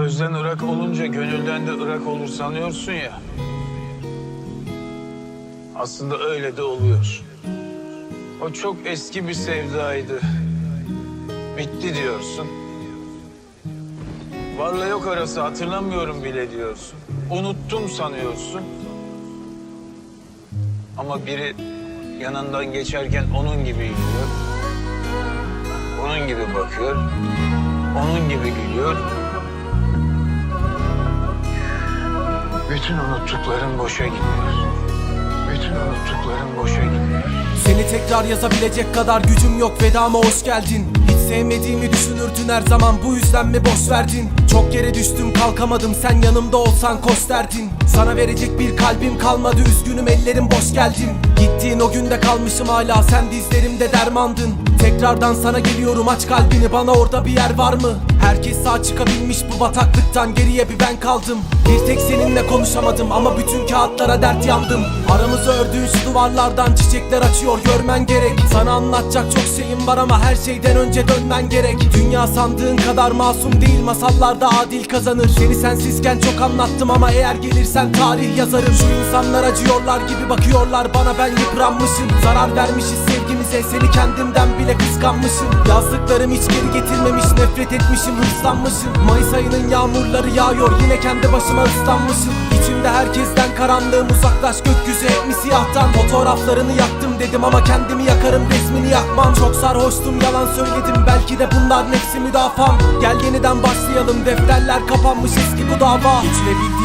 Gözden ırak olunca gönülden de ırak olur sanıyorsun ya. Aslında öyle de oluyor. O çok eski bir sevdaydı. Bitti diyorsun. Varla yok arası hatırlamıyorum bile diyorsun. Unuttum sanıyorsun. Ama biri yanından geçerken onun gibi yürüyor. Onun gibi bakıyor. Onun gibi gülüyor. Bütün unuttukların boşa gidiyor. Bütün unuttukların boşa gidiyor. Seni tekrar yazabilecek kadar gücüm yok vedama hoş geldin sevmediğimi düşünürdün her zaman bu yüzden mi boş verdin? Çok yere düştüm kalkamadım sen yanımda olsan koş derdin Sana verecek bir kalbim kalmadı üzgünüm ellerim boş geldim Gittiğin o günde kalmışım hala sen dizlerimde dermandın. Tekrardan sana geliyorum aç kalbini bana orada bir yer var mı? Herkes sağ çıkabilmiş bu bataklıktan geriye bir ben kaldım. Bir tek seninle konuşamadım ama bütün kağıtlara dert yandım. Aramızı ördüğün şu duvarlardan çiçekler açıyor görmen gerek. Sana anlatacak çok şeyim var ama her şeyden önce dönmen gerek. Dünya sandığın kadar masum değil masallarda adil kazanır. Seni sensizken çok anlattım ama eğer gelirsen tarih yazarım. Şu insanlar acıyorlar gibi bakıyorlar bana ben yıpranmışım. Zarar vermişiz sevgimize seni kendimden bile kıskanmışım. Yazdıklarım hiç geri getirmemiş nefret etmişim hırslanmışım. Mayıs ayının yağmurları yağıyor yine kendi başıma ıslanmışım. İçimde herkesten karanlığım uzaklaş gökyüzü hep mi siyahtan? Fotoğraflarını yaktım dedim ama kendimi yakarım resmini yakmam. Çok sarhoştum yalan söyledim belki de bunların hepsi müdafam Gel yeniden başlayalım. Defterler kapanmış eski bu dava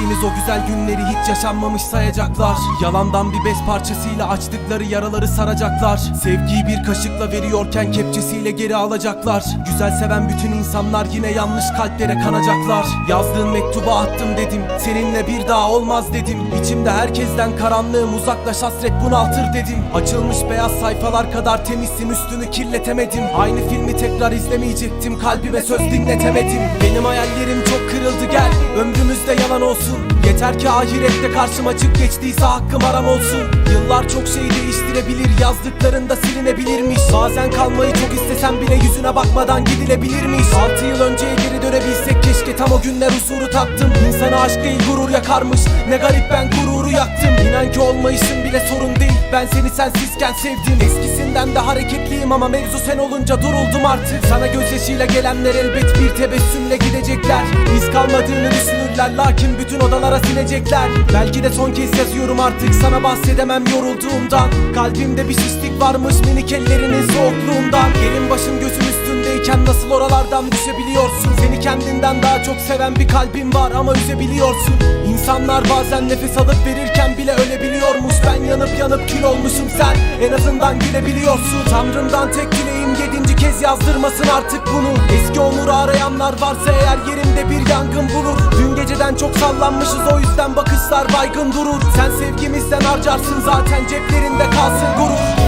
Geçirebildiğimiz o güzel günleri hiç yaşanmamış sayacaklar. Yalandan bir bez parçasıyla açtıkları yaraları saracaklar. Sevgiyi bir kaşıkla veriyorken kepçesiyle geri alacaklar. Güzel seven bütün insanlar yine yanlış kalplere kanacaklar. Yazdığın mektuba attım dedim Seninle bir daha olmaz dedim. İçimde herkesten karanlığım uzaklaş hasret bunaltır dedim. Açılmış beyaz sayfalar kadar temizsin üstünü kirletemedim. Aynı filmi tekrar izlemeyecektim kalbime söz dinletemedim. Benim hayallerim çok kırıldı gel. Ömrümüzde yalan olsun Yeter ki ahirette karşıma çık geçtiyse hakkım aram olsun. Yıllar çok şeyi değiştirebilir yazdıklarında silinebilirmiş. Bazen kalmayı çok istesem bile yüzüne bakmadan gidilebilirmiş 6 yıl önceye geri dönebilsek keşke. Tam o günler huzuru tattım İnsanı aşk değil gurur yakarmış. Ne garip ben gururu yaktım. İnan ki olmayışın bile sorun değil. Ben seni sensizken sevdim. Eskisinden de hareketliyim ama mevzu sen olunca duruldum artık. Sana gözyaşıyla gelenler elbet bir tebessümle gidecekler. İz kalmadığını düşünürler lakin bütün odalara silecekler Belki de son kez yazıyorum artık sana bahsedemem yorulduğumdan. Kalbimde bir şişlik varmış minik ellerinin soğukluğundan. Yerin başım gözüm üstündeyken nasıl oralardan düşebiliyorsun Seni kendinden daha çok seven bir kalbim var ama üzebiliyorsun. İnsanlar bazen nefes alıp verirken bile ölebiliyormuş. Ben yanıp yanıp kül olmuşum sen en azından gülebiliyorsun. Tanrımdan tek dileğim yedinci kez yazdırmasın artık bunu. Eski onuru arayanlar varsa eğer yerimde bir yangın bulur. Dün geceden çok sallanmışız o yüzden bakışlar baygın durur. Sen sevgimizden harcarsın zaten ceplerinde kalsın gurur